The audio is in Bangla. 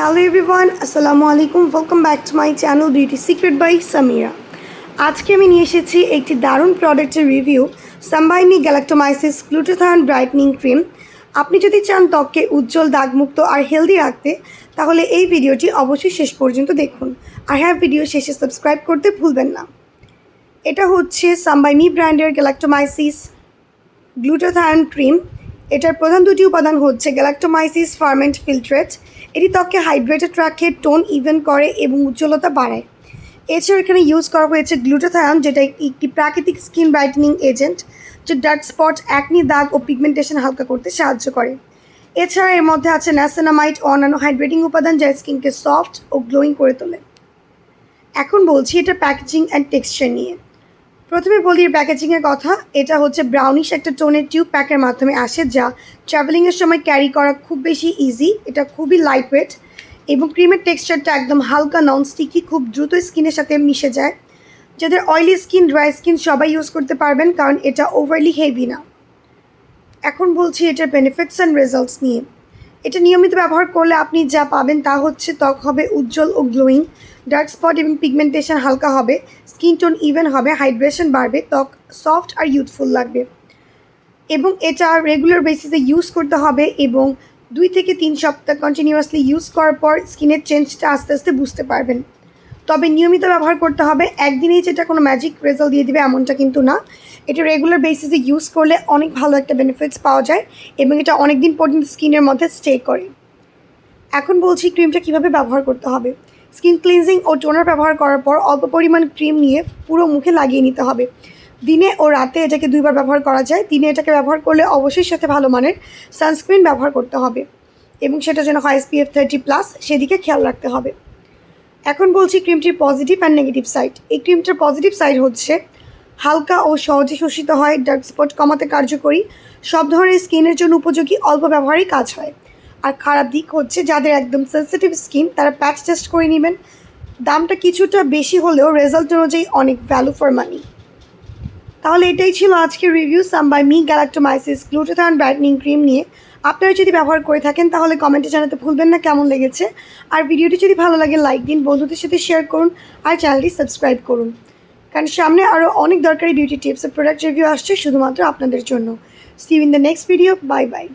হ্যালো এভরিওয়ান আসসালামু আলাইকুম welcome back to my channel beauty secret by Samira আজকে আমি নিয়ে এসেছি একটি দারুণ প্রোডাক্টের review সাম্বাইনি galactomyces glutathione brightening cream আপনি যদি চান ত্বককে উজ্জ্বল, দাগমুক্ত আর হেলদি রাখতে, তাহলে এই ভিডিওটি অবশ্যই শেষ পর্যন্ত দেখুন। আর হ্যাঁ ভিডিও শেষে সাবস্ক্রাইব করতে ভুলবেন না। এটা হচ্ছে সাম্বাইনি ব্র্যান্ডের গ্যালাক্টোমাইসিস গ্লুটোথায়ন ক্রিম এটার প্রধান দুটি উপাদান হচ্ছে গ্যালাক্টোমাইসিস ফার্মেন্ট ফিল্ট্রেট এটি ত্বককে হাইড্রেটেড রাখে টোন ইভেন করে এবং উজ্জ্বলতা বাড়ায়। এছাড়া এখানে ইউজ করা হয়েছে গ্লুটোথায়ন যেটা একটি প্রাকৃতিক স্কিন ব্রাইটেনিং এজেন্ট যে ডার্ক স্পট অ্যাকনি দাগ ও পিগমেন্টেশন হালকা করতে সাহায্য করে। এছাড়া এর মধ্যে আছে ন্যাসেনামাইট অন্যান্য হাইড্রেটিং উপাদান যা স্কিনকে সফট ও গ্লোয়িং করে তোলে। এখন বলছি এটা প্যাকেজিং অ্যান্ড টেক্সচার নিয়ে। প্রথমে বলি এর প্যাকেজিংয়ের কথা। এটা হচ্ছে ব্রাউনিশ একটা টোনের টিউব প্যাকের মাধ্যমে আসে, যা ট্রাভেলিংয়ের সময় ক্যারি করা খুব বেশি ইজি এটা খুবই লাইট ওয়েট এবং ক্রিমের টেক্সচারটা একদম হালকা নন স্টিকি খুব দ্রুত স্কিনের সাথে মিশে যায়। যাদের অয়েলি স্কিন ড্রাই স্কিন সবাই ইউজ করতে পারবেন, কারণ এটা ওভারলি হেভি না। এখন বলছি এটার বেনিফিটস অ্যান্ড রেজাল্টস নিয়ে। এটা নিয়মিত ব্যবহার করলে আপনি যা পাবেন তা হচ্ছে ত্বক হবে উজ্জ্বল ও গ্লোয়িং, ডার্ক স্পট এবং পিগমেন্টেশন হালকা হবে, স্কিন টোন ইভেন হবে, হাইড্রেশন বাড়বে, ত্বক সফট আর ইউথফুল লাগবে। এবং এটা রেগুলার বেসিসে ইউজ করতে হবে এবং দুই থেকে তিন সপ্তাহ কন্টিনিউয়াসলি ইউজ করার পর স্কিনের চেঞ্জটা আস্তে আস্তে বুঝতে পারবেন। তবে নিয়মিত ব্যবহার করতে হবে, একদিনেই যেটা কোনো ম্যাজিক রেজাল্ট দিয়ে দিবে এমনটা কিন্তু না। এটা রেগুলার বেসিসে ইউজ করলে অনেক ভালো একটা বেনিফিটস পাওয়া যায় এবং এটা অনেক দিন পর্যন্ত স্কিনের মধ্যে স্টে করে। এখন বলছি ক্রিমটা কীভাবে ব্যবহার করতে হবে। স্কিন ক্লিনজিং ও টোনার ব্যবহার করার পর অল্প পরিমাণ ক্রিম নিয়ে পুরো মুখে লাগিয়ে নিতে হবে। দিনে ও রাতে এটাকে দুইবার ব্যবহার করা যায়। দিনে এটাকে ব্যবহার করলে অবশ্যই সাথে ভালো মানের সানস্ক্রিন ব্যবহার করতে হবে এবং সেটা যেন হয় এসপিএফ থার্টি প্লাস সেদিকে খেয়াল রাখতে হবে। এখন বলছি ক্রিমটির পজিটিভ অ্যান্ড নেগেটিভ সাইড এই ক্রিমটার পজিটিভ সাইড হচ্ছে হালকা ও সহজে শোষিত হয়, ডার্ক স্পট কমাতে কার্যকরী, সব ধরনের স্কিনের জন্য উপযোগী, অল্প ব্যবহারেই কাজ হয়। আর খারাপ দিক হচ্ছে যাদের একদম সেন্সিটিভ স্কিন তারা প্যাচ টেস্ট করে নেবেন। দামটা কিছুটা বেশি হলেও রেজাল্ট অনুযায়ী অনেক ভ্যালু ফর মানি তাহলে এটাই ছিল আজকের review Some By Mi galactomyces glutathione brightening cream নিয়ে। আপনারা যদি ব্যবহার করে থাকেন, তাহলে কমেন্টে জানাতে ভুলবেন না, কেমন লেগেছে। আর ভিডিওটি যদি ভালো লাগে লাইক দিন, বন্ধুদের সাথে শেয়ার করুন, আর চ্যানেলটি সাবস্ক্রাইব করুন। কারণ সামনে আরও অনেক দরকারি বিউটি টিপস প্রোডাক্ট রিভিউ আসছে শুধুমাত্র আপনাদের জন্য। See in the next video bye bye